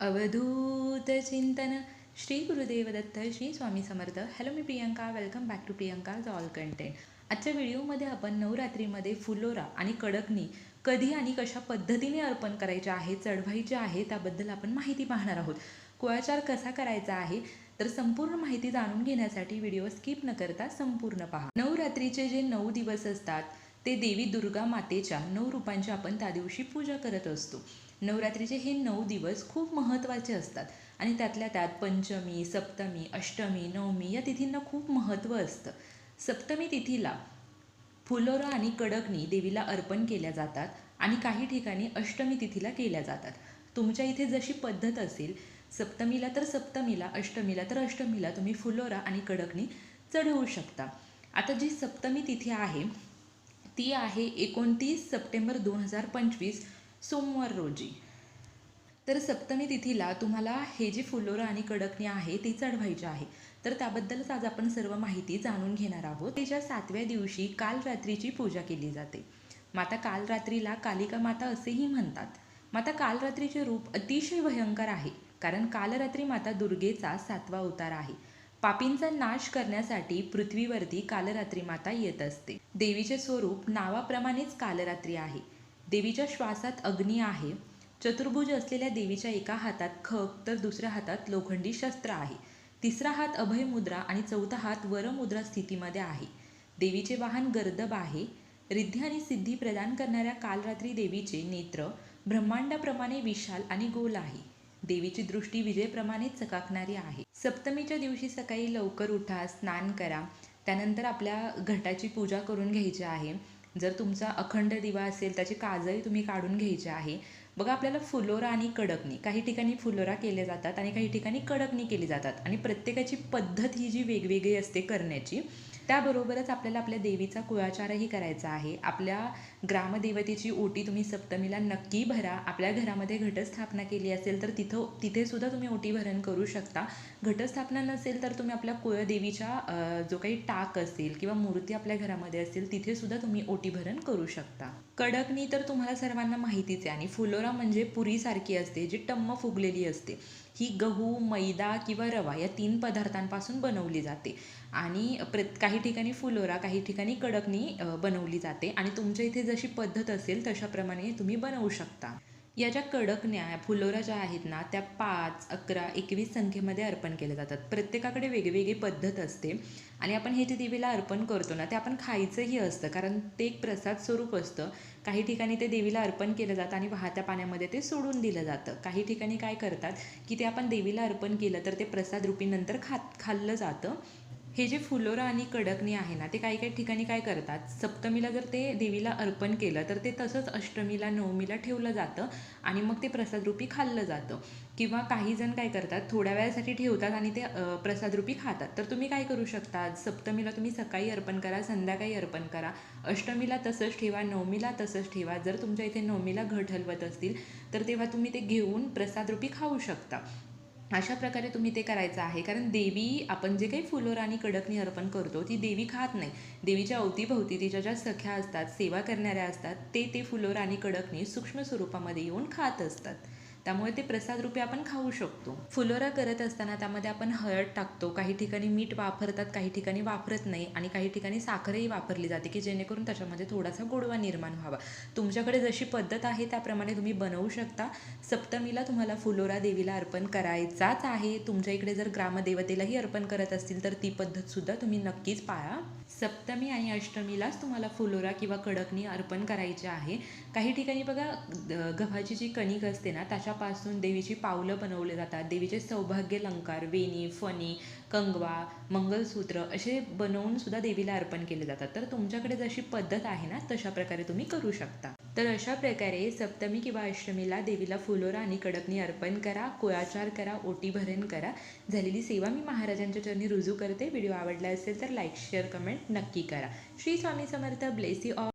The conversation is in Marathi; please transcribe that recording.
अवधूत चिंतन. Shri Gurudev Datta Shri Swami Samarth. Hello me Priyanka. Welcome back to Priyanka's all content आजच्या व्हिडिओमध्ये आपण नवरात्रीमध्ये फुलोरा आणि कडकनी कधी आणि कशा पद्धतीने अर्पण करायचे आहे चढवायचे आहे त्याबद्दल आपण माहिती पाहणार आहोत. कुळाचार कसा करायचा आहे तर संपूर्ण माहिती जाणून घेण्यासाठी व्हिडिओ स्किप न करता संपूर्ण पहा. नवरात्रीचे जे नऊ दिवस असतात ते देवी दुर्गा मातेच्या नऊ रूपांची आपण त्या दिवशी पूजा करत असतो. नवरात्रीचे हे नऊ दिवस खूप महत्त्वाचे असतात आणि त्यातल्या त्यात पंचमी सप्तमी अष्टमी नवमी या तिथींना खूप महत्त्व असतं. सप्तमी तिथीला फुलोरा आणि कडकनी देवीला अर्पण केल्या जातात आणि काही ठिकाणी अष्टमी तिथीला केल्या जातात. तुमच्या इथे जशी पद्धत असेल सप्तमीला तर सप्तमीला अष्टमीला तर अष्टमीला तुम्ही फुलोरा आणि कडकनी चढवू शकता. आता जी सप्तमी तिथी आहे ती आहे एकोणतीस सप्टेंबर दोन हजार पंचवीस सोमवार रोजी. तर सप्तमी तिथीला तुम्हाला हे जे फुलोरा आणि कडकणी आहे ती चढवायची आहे. तर त्याबद्दलच आज आपण सर्व माहिती जाणून घेणार आहोत. त्याच्या सातव्या दिवशी काल रात्रीची पूजा केली जाते. माता काल रात्रीला कालिका माता असेही म्हणतात. माता काल रात्रीचे रूप अतिशय भयंकर आहे कारण कालरात्री माता दुर्गेचा सातवा अवतार आहे. पापींचा नाश करण्यासाठी पृथ्वीवरती कालरात्री माता येत असते. देवीचे स्वरूप नावाप्रमाणेच कालरात्री आहे. देवीच्या श्वासात अग्नी आहे. चतुर्भुज असलेल्या देवीच्या एका हातात खक तर दुसऱ्या हातात लोखंडी शस्त्र आहे. तिसरा हात अभय मुद्रा आणि चौथा हात वरमुद्रा स्थितीमध्ये आहे. देवीचे वाहन गर्दब आहे. रिद्धी आणि सिद्धी प्रदान करणाऱ्या कालरात्री देवीचे नेत्र ब्रह्मांडाप्रमाणे विशाल आणि गोल आहे. देवीची दृष्टी विजेप्रमाणे चकाकणारी आहे. सप्तमीच्या दिवशी सकाळी लवकर उठा स्नान करा. त्यानंतर आपल्या घटाची पूजा करून घ्यायची आहे. जर तुमचा अखंड दिवा असेल त्याची काजळी तुम्ही काढून घ्यायची आहे. बघा आपल्याला फुलोरा आणि कडकणी काही ठिकाणी फुलोरा केले जातात आणि काही ठिकाणी कडकणी केली जातात. आणि प्रत्येकाची पद्धत ही जी वेगवेगळी असते करण्याची त्याबरोबरच आपल्याला आपल्या देवीचा कुळाचारही करायचा आहे. आपल्या ग्रामदेवतेची ओटी तुम्ही सप्तमीला नक्की भरा. आपल्या घरामध्ये घटस्थापना केली असेल तर तिथं तिथेसुद्धा तुम्ही ओटी भरण करू शकता. घटस्थापना नसेल तर तुम्ही आपल्या कुळदेवीच्या जो काही टाक असेल किंवा मूर्ती आपल्या घरामध्ये असेल तिथेसुद्धा तुम्ही ओटी भरण करू शकता. कडकणी तर तुम्हाला सर्वांना माहितीच आहे आणि फुलोरा म्हणजे पुरीसारखी असते जी टम्म फुगलेली असते. ही गहू मैदा किंवा रवा या तीन पदार्थांपासून बनवली जाते. आणि प्र काही काही ठिकाणी फुलोरा काही ठिकाणी कडकणी बनवली जाते आणि तुमच्या इथे जशी पद्धत असेल तशाप्रमाणे तुम्ही बनवू शकता. या ज्या कडकण्या फुलोरा ज्या आहेत ना त्या पाच अकरा एकवीस संख्येमध्ये अर्पण केल्या जातात. प्रत्येकाकडे वेगवेगळी पद्धत असते आणि आपण हे जे देवीला अर्पण करतो ना ते आपण खायचंही असतं. कारण ते एक प्रसाद स्वरूप असतं. काही ठिकाणी ते देवीला अर्पण केलं जातं आणि वाहत्या पाण्यामध्ये ते सोडून दिलं जातं. काही ठिकाणी काय करतात की ते आपण देवीला अर्पण केलं तर ते प्रसाद रूपी नंतर खात खाल्लं जातं. हे जे फुलोरा आणि कडकणी आहे ना ते काही काही ठिकाणी काय करतात? सप्तमीला जर ते देवीला अर्पण केलं तर ते तसंच अष्टमीला नवमीला ठेवलं जातं आणि मग ते प्रसादरूपी खाल्लं जातं. किंवा काही जण काय करतात थोड्या वेळासाठी ठेवतात आणि ते प्रसादरूपी खातात. तर तुम्ही काय करू शकता सप्तमीला तुम्ही सकाळी अर्पण करा संध्याकाळी अर्पण करा. अष्टमीला तसंच ठेवा नवमीला तसंच ठेवा. जर तुमच्या इथे नवमीला घट हलवत असतील तर तेव्हा तुम्ही ते घेऊन प्रसादरूपी खाऊ शकता. अशा प्रकारे तुम्ही ते करायचं आहे. कारण देवी आपण जे काही फुलोर आणि कडकनी अर्पण करतो ती देवी खात नाही. देवीच्या अवतीभोवती तिच्या ज्या सख्या असतात सेवा करणाऱ्या असतात ते ते फुलोर आणि कडकनी सूक्ष्म स्वरूपामध्ये येऊन खात असतात. त्यामुळे ते प्रसादरूपे आपण खाऊ शकतो. फुलोरा करत असताना त्यामध्ये आपण हळद टाकतो. काही ठिकाणी मीठ वापरतात काही ठिकाणी वापरत नाही आणि काही ठिकाणी साखरही वापरली जाते की जेणेकरून त्याच्यामध्ये थोडासा गोडवा निर्माण व्हावा. तुमच्याकडे जशी पद्धत आहे त्याप्रमाणे तुम्ही बनवू शकता. सप्तमीला तुम्हाला फुलोरा देवीला अर्पण करायचाच आहे. तुमच्या इकडे जर ग्रामदेवतेलाही अर्पण करत असतील तर ती पद्धतसुद्धा तुम्ही नक्कीच पाळा. सप्तमी आणि अष्टमीलाच तुम्हाला फुलोरा किंवा कडकणी अर्पण करायचे आहे. काही ठिकाणी बघा गव्हाची जी कणिक असते ना त्याच्यापासून देवीची पावलं बनवले जातात. देवीचे सौभाग्य अलंकार वेणी फणी कंगवा मंगलसूत्र असे बनवून सुद्धा देवीला अर्पण केले जातात. तर तुमच्याकडे जशी पद्धत आहे ना तशा प्रकारे तुम्ही करू शकता. तर अशा प्रकारे सप्तमी किंवा अष्टमीला देवीला फुलोरा आणि कडकणी अर्पण करा कुळाचार करा ओटी भरण करा. झालेली सेवा मी महाराजांच्या चरणी रुजू करते. व्हिडिओ आवडला असेल तर लाईक शेअर कमेंट नक्की करा. श्री स्वामी समर्थ ब्लेसी ऑफ